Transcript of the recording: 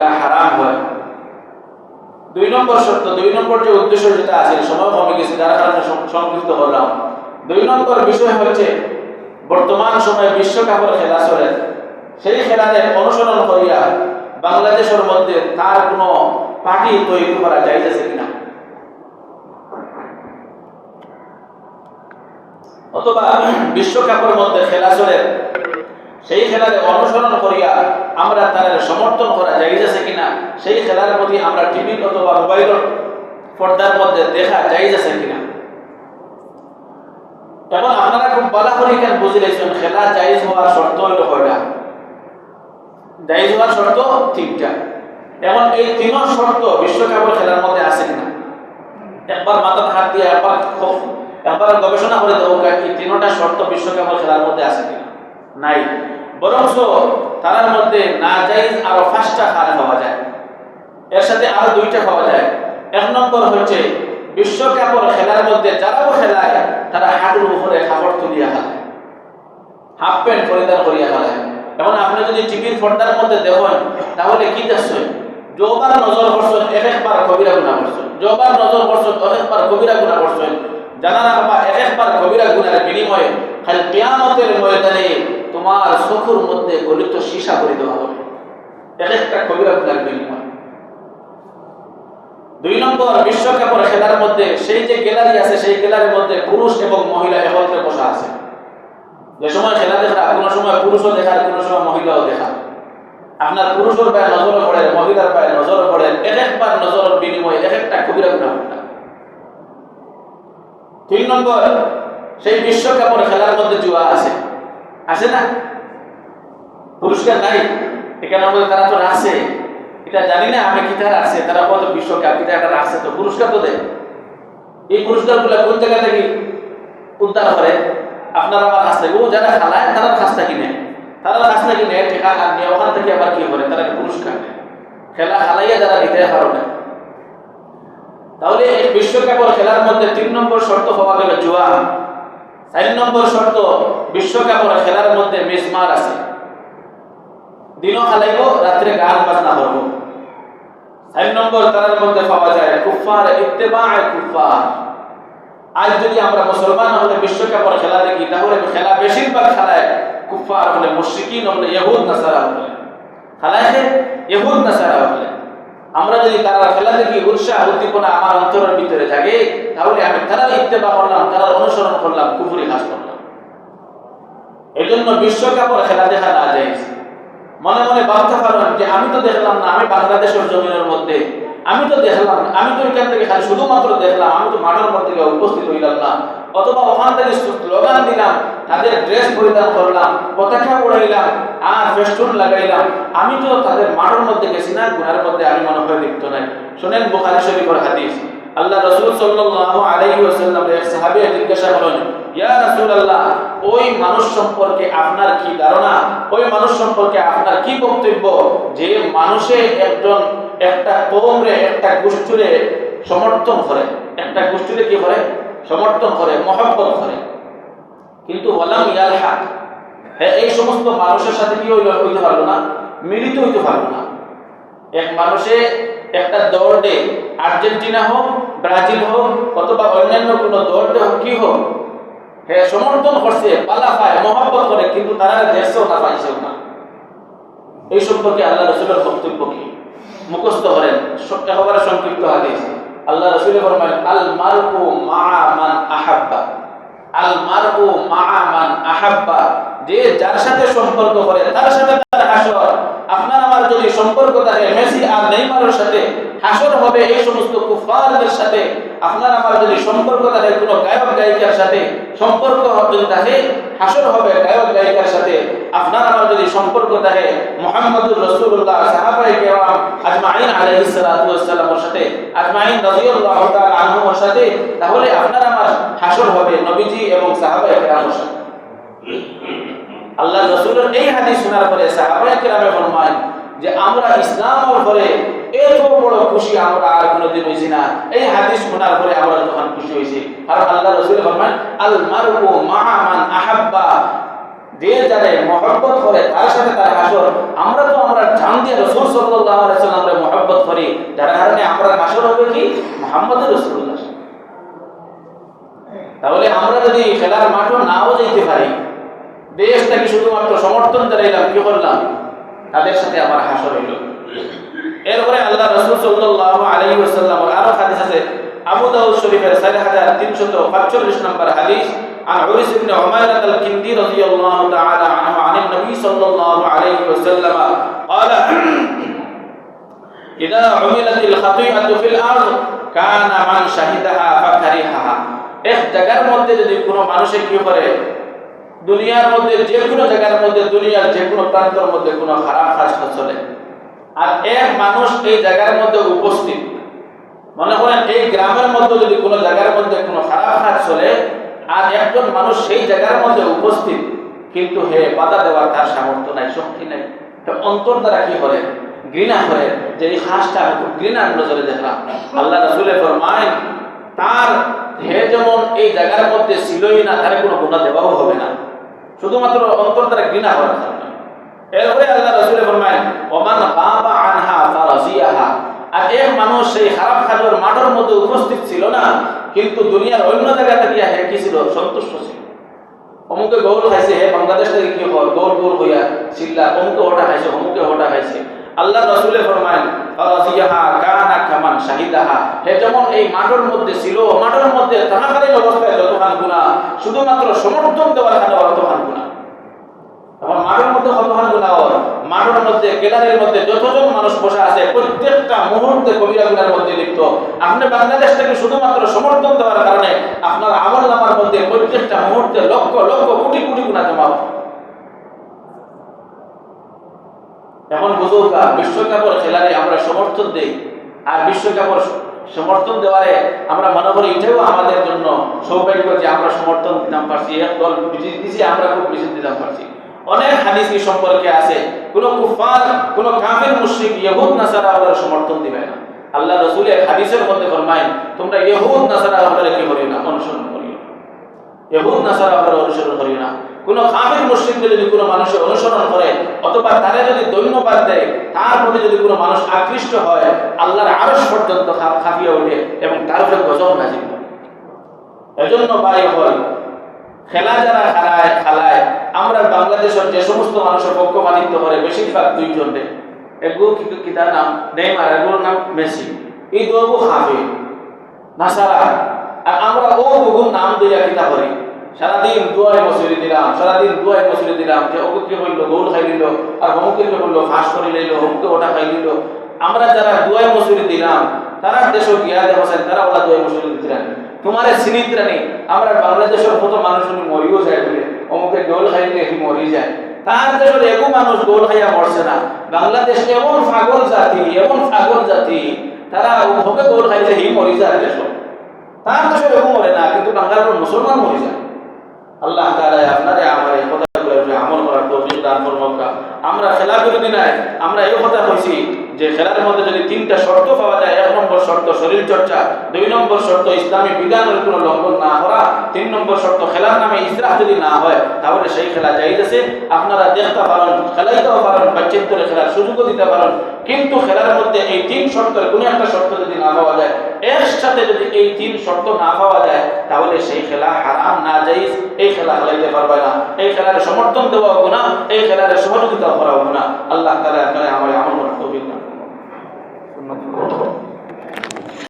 হারাম হয়। দুই নম্বর শর্ত, দুই নম্বর যে উদ্দেশ্য যেটা আছে সময় কমে গেছে যার কারণে সং- সংক্ষিপ্ত করলাম দুই নম্বর বিষয় হচ্ছে বর্তমান সময়ে বিশ্বকাপের খেলা চলে। সেই খেলাতে অনুসরণ করিয়া বাংলাদেশের মধ্যে তার কোনো পার্টি তৈরি করা যাইতেছে কিনা? অথবা বিশ্বকাপের মধ্যে খেলা চলে, সেই খেলারে অনুসরণ করিয়া আমরা তাদের সমর্থন করা যাইতেছে কিনা? সেই খেলার প্রতি আমরা টিভি অথবা মোবাইলের পর্দার মধ্যে দেখা যাইতেছে কিনা? এখন আপনারা খুব বালা করে কেন বুঝিলেছেন খেলা জায়েজ হওয়ার শর্ত হইল কয়টা? হওয়ার শর্ত তিনটা। এখন এই তিন শর্ত বিশ্বকাপের খেলার মধ্যে আছে কিনা? একবার মাথা হাত দিয়ে একবার একবার গবেষণা করে দেবো এই তিনটা শর্ত বিশ্বকাপের খেলার মধ্যে আছে কিনা? নাই। বরং তার মধ্যে না জায়েজ আরও পাঁচটা খাল পাওয়া যায়। এর সাথে আরও দুইটা পাওয়া যায়। এক নম্বর হচ্ছে, বিশ্বকাপের খেলার মধ্যে যারাও খেলায়, তারা হাঁটুর উপরে কাপড় তুলিয়া খেলায় হাফ প্যান্ট পরিধান করিয়া খেলায় এখন আপনি যদি টিভির পর্দার মধ্যে দেখেন, তাহলে কি দেখছেন? যবার নজর করছেন, এক একবার কবিরা গুণা করছেন। যবার নজর করছেন, এক একবার কবিরা গুণা করছেন। জানা না এক একবার কবিরা গুণার বিনিময়ে খালি কেয়ামতের তোমার চকুর মধ্যে গলিত সীসা করে দেওয়া হবে। এক একটা কবিরা গুণার বিনিময়ে দুই নম্বর, বিশ্বকাপের খেলার মধ্যে সেই যে গ্যালারি আছে, সেই গ্যালারির মধ্যে পুরুষ এবং মহিলা একত্রে বসা আছে। যে সময় খেলা দেখা, কোনো সময় পুরুষও দেখার কোনো সময় মহিলাও দেখা। আপনার পুরুষের পায়ে নজর পড়ে, মহিলার পায়ে নজর পড়ে, এক একবার নজরের বিনিময়ে এক একটা কবিরা গুণা তিন নম্বর, সেই বিশ্বকাপের খেলার মধ্যে জুয়া আছে। আছে না? পুরস্কার নাই। এখানে মধ্যে তারা তো রাখছে। এটা জানি না আমি কিতা রাখছে। তারা কত বিশ্বকাপ কিতা একটা রাখছে তো পুরস্কার তো দেয়। এই পুরস্কারগুলা কোন জায়গা থেকে? উদ্ধার করে আপনারা আমার কাছ থেকে ও যারা খেলায়, তারা খাস্তা কিনে। তারা খাস্তা কিনে, ঠেকা আর নিয়ে ওখান থেকে আবার কি করে? তারা পুরস্কার দেয়। খেলা খেলাইয়া যারা নিতে পারো না। তাহলে এই বিশ্বকাপের খেলার মধ্যে তিন নম্বর শর্ত হওয়া গেল জুয়া চার নম্বর শর্ত বিশ্বকাপের খেলার মধ্যে মিসমার আছে। দিনও খেলাইব রাত্রে গান বাজনা করব চার নম্বর তার মধ্যে পাওয়া যায় কুফার ইত্তেবা কুফার আজ যদি আমরা মুসলমান হলে বিশ্বকাপের খেলা দেখি, তাহলে খেলা বেশিরভাগ খেলায় কুফার হলে মুশরিকিন হলে ইহুদ নাসারা হলে। খেলায় ইহুদ নাসারা হলে। আমরা যদি তারা খেলা দেখি উৎসাহ, উদ্দীপনা আমার অন্তরের ভিতরে থাকে তাহলে আমি তারা ইত্তেবা করলাম তারা অনুসরণ করলাম, কুফুরি কাজ করলাম। এই জন্য বিশ্বকাপের খেলা দেখা না যায়। মনে মনে ভাবতে পারেন যে আমি তো দেখলাম না, আমি বাংলাদেশের জমিনের মধ্যে আমি তো দেখলাম আমি তো এখান থেকে খালি শুধুমাত্র দেখলাম, আমি তো মাঠের মধ্যে উপস্থিত হইলাম না। অথবা ওখান থেকে স্লোগান দিলাম, তাদের ড্রেস পরিধান করলাম, পতাকা উড়াইলাম আর ফেস্টুন লাগাইলাম। আমি তো তাদের মাঠের মধ্যে গেছি না গুনার মধ্যে আমি মনে হয় লিপ্ত নাই। শোনেন বুখারী শরীফের হাদিস। আল্লাহ রাসূল ওয়াসাল্লাম এক জিজ্ঞাসা করেন ইয়া ওই মানুষ সম্পর্কে আপনার কি ধারণা? ওই মানুষ সম্পর্কে আপনার কি বক্তব্য? যে মানুষে একজন একটা কওমরে একটা গোষ্ঠীরে সমর্থন করে। একটা গোষ্ঠীরে কি করে? সমর্থন করে, মহব্বত করে। কিন্তু ওয়ালাম ইয়াল হাক হ্যাঁ এই সমস্ত মানুষের সাথে কি হইতে পারল না, মিলিত হইতে পারল না। এক মানুষে একটা দৌড়ে, আর্জেন্টিনা হোক, ব্রাজিল হোক, অথবা অন্যান্য কোনো দৌড়ে হোক, কি হোক হ্যাঁ সমর্থন করছে, পালা পায় মহব্বত করে, কিন্তু তারা দেশেও না, পাইছেও না। এই সম্পর্কে আল্লাহ রসুলের বক্তব্য কি? মুখস্থ করেন। একেবারে সংক্ষিপ্ত হাদিস। আল্লাহ রসুল ফরমায় আল মারকু মা মান আহাব্বা। আল মারকু মা মান আহাব্বা। যে যার সাথে সম্পর্ক করে, তার সাথে তার হাসর। আপনার আমার যদি সম্পর্ক থাকে, মেসি আর নেইমারের সাথে, হাসর হবে এই সমস্ত কুফারদের সাথে। আপনার আমার যদি সম্পর্ক থাকে কোনো গায়ক গায়িকার সাথে, সম্পর্ক যদি থাকে, হাসর হবে গায়ক গায়িকার সাথে। আপনার আমার যদি সম্পর্ক থাকে মুহাম্মদুর রাসূলুল্লাহ, সাহাবায়ে কেরাম, আজমাইন আলাইহিস সালাতু সাথে, আজমাইন রাদিয়াল্লাহু তাআলা সাথে, তাহলে আপনার আমার হাসর হবে নবীজি এবং সাহাবাই কেরামের সাথে। আল্লাহ রসুলের এই হাদিস শোনার পরে সাহাবায়ে কেরামে ফরমান যে আমরা ইসলামের পরে এত বড় খুশি আমরা আর কোনোদিন হইছি না। এই হাদিস শোনার পরে আমরা তখন খুশি হইছি কারণ আল্লাহ রসুল ফরমান আল মারকু মা মান আহাব্বা। যে যারে মহব্বত করে, তার সাথে তার আমরা তো আমরা দিয়ে রসুল আলাইসাল্লামরে মহব্বত করি। যার কারণে আমরা হবে কি? মোহাম্মদ রসুল্লাহ। তাহলে আমরা যদি খেলার মাঠও নাও যেতে পারি, দেশটাকে শুধুমাত্র সমর্থন জানাইলাম, কি করলাম? তাদের সাথে আমার হাসর হইল এরপরে আল্লাহ রসুল সাল্লাহ আলাইহি ওয়াসাল্লাম আরো হাদিস আছে আবু দাউদ শরীফের 4345 নম্বর হাদিস عن عرس بن عميرة الكندي رضي الله تعالى عنه عن النبي صلى الله عليه وسلم قال إذا عملت الخطيئة في الأرض كان من شهدها فكرهها এক জায়গার মধ্যে যদি কোনো মানুষে কি করে দুনিয়ার মধ্যে যে কোনো জায়গার মধ্যে, দুনিয়ার যে কোনো প্রান্তের মধ্যে কোনো খারাপ কাজটা চলে। আর এক মানুষ এই জায়গার মধ্যে উপস্থিত, মনে করেন এই গ্রামের মধ্যে যদি কোনো জায়গার মধ্যে কোনো খারাপ কাজ চলে, আর একজন মানুষ সেই জায়গার মধ্যে উপস্থিত, কিন্তু হে বাধা দেওয়ার তার সামর্থ্য নাই, শক্তি নাই। অন্তর দ্বারা কি করে? ঘৃণা করে যে এই হাঁসটা আমি ঘৃণার নজরে দেখলাম। আল্লাহ রসুলের ফরমায় তার হে যেমন এই জায়গার মধ্যে ছিলই না, তার কোনো গুণা দেওয়াও হবে না। শুধুমাত্র অন্তর দ্বারা ঘৃণা করার কারণে এরপরে আল্লাহ রসুল ফরমায়, ওমান বাবা আনহা ফারাজিয়াহা। আর এক মানুষ সেই খারাপ খাজর মাঠের মধ্যে উপস্থিত ছিল না, কিন্তু দুনিয়ার অন্য জায়গা থেকে হে কি ছিল? সন্তুষ্ট ছিল। অমুকে গৌর খাইছে, হে বাংলাদেশ থেকে কি হল? গৌর গৌর হইয়া চিল্লা অমুকে ওটা খাইছে, অমুকে ওটা খাইছে। আল্লাহ রসুলে ফরমায় শাহিদাহা। হে যেমন এই মাঠের মধ্যে ছিল, মাঠের মধ্যে তাহাকালীন অবস্থায় যতখান গুণা শুধুমাত্র সমর্থন দেওয়ার কারণে অতখান গুণা এখন মাঠের মধ্যে কতখান গুণা হয়? মাঠের মধ্যে গ্যালারির মধ্যে যতজন মানুষ বসে আছে, প্রত্যেকটা মুহূর্তে কবিরা গুণার মধ্যে লিপ্ত। আপনি বাংলাদেশ থেকে শুধুমাত্র সমর্থন দেওয়ার কারণে আপনার আমল নামার মধ্যে প্রত্যেকটা মুহূর্তে লক্ষ লক্ষ, কোটি কোটি গুণা জমা এখন বুঝুক বিশ্বকাপের খেলারে আমরা সমর্থন দেই। আর বিশ্বকাপের সমর্থন দেওয়ারে আমরা মনে করি এটাও আমাদের জন্য সৌভাগ্য যে আমরা সমর্থন দিতাম পারছি। এক দল দিছি, আমরা খুব বেশি দিতাম পারছি। অনেক হাদিস এই সম্পর্কে আছে, কোন কুফার, কোন কাফের, মুশরিক, ইহুদ, নাসারা ওদের সমর্থন দিবে না। আল্লাহ রসুলের হাদিসের মধ্যে ফরমায় তোমরা ইহুদ, নাসারা ওদের কি করি না, অনুসরণ করি ইহুদ, নাসারা, ওদের অনুসরণ করি না। কোন কাফের মুশরিককে যদি কোনো মানুষের অনুসরণ করে, অথবা তারা যদি ধন্যবাদ দেয়, তার প্রতি যদি কোনো মানুষ আকৃষ্ট হয়, আল্লাহর আরশ পর্যন্ত খাপিয়ে ওঠে এবং তার উপরে গজব নাজিল এজন্য ভাই হয় খেলা যারা খেলায় খেলায়, আমরা বাংলাদেশের যে সমস্ত মানুষের পক্ষপাতিত্ব করে, বেশিরভাগ দুইজন এগুলো নাম? নেইমার, এগুলোর নাম মেসি। এই দুবু খাবে নাসারা। আর আমরা ও গুগুর নাম দিয়া কিতা করি সারাদিন দুয়ায় মসুরি দিলাম, সারাদিন দুয়ায় মসুরি দিলাম, যে ওকে কি বলল খাই দিল, আর অমুকে কি বলল, ফাঁস করে লইল অমুকে ওটা খাই দিল। আমরা যারা দুয়ায় মসুরি দিলাম, তারা দেশ তারা ওলা দুয়ায় মসুরি তোমার রানি, আমরা বাংলাদেশের মানুষ উনি মরিও যায় বলে, অমুকে গোল খাইলে এটি মরি যায়। তার দেশের এগো মানুষ গোল খাইয়া মরছে না। বাংলাদেশ এমন ফাগল জাতি, এমন ফাগল জাতি, তারা ওভাবে গোল খাইছে হি মরি যায় দেশ। তার দেশের এগো মরে না, কিন্তু বাংলার মুসলমান মরি যায়। আল্লাহ তাআলা আপনারে আমার এই কথাগুলো আমল করার তৌফিক দান করুন আমরা খেলা দিনায় নাই, আমরা এই কথা কইছি যে খেলার মধ্যে যদি তিনটা শর্ত পাওয়া যায়, এক নম্বর শর্ত শরীর চর্চা, দুই নম্বর শর্ত ইসলামী বিধানের কোনো লঙ্ঘন না করা, তিন নম্বর শর্ত খেলার নামে ইসরাফ যদি না হয়, তাহলে সেই খেলা আছে। আপনারা দেখতে পারেন, খেলাইতেও পারেন, বাচ্চাদের খেলার সুযোগও দিতে পারেন। কিন্তু খেলার মধ্যে এই তিন শর্তের কোনো একটা শর্ত যদি না পাওয়া যায় এর সাথে যদি এই তিন শর্ত না পাওয়া যায়, তাহলে সেই খেলা হারাম, না যাইজ এই খেলা খেলাইতে পারবে না। এই খেলার সমর্থন দেওয়া হবে না এই খেলার সহযোগিতা করা হবে না আল্লাহ তালা আপনারা আমার আমল gemacht.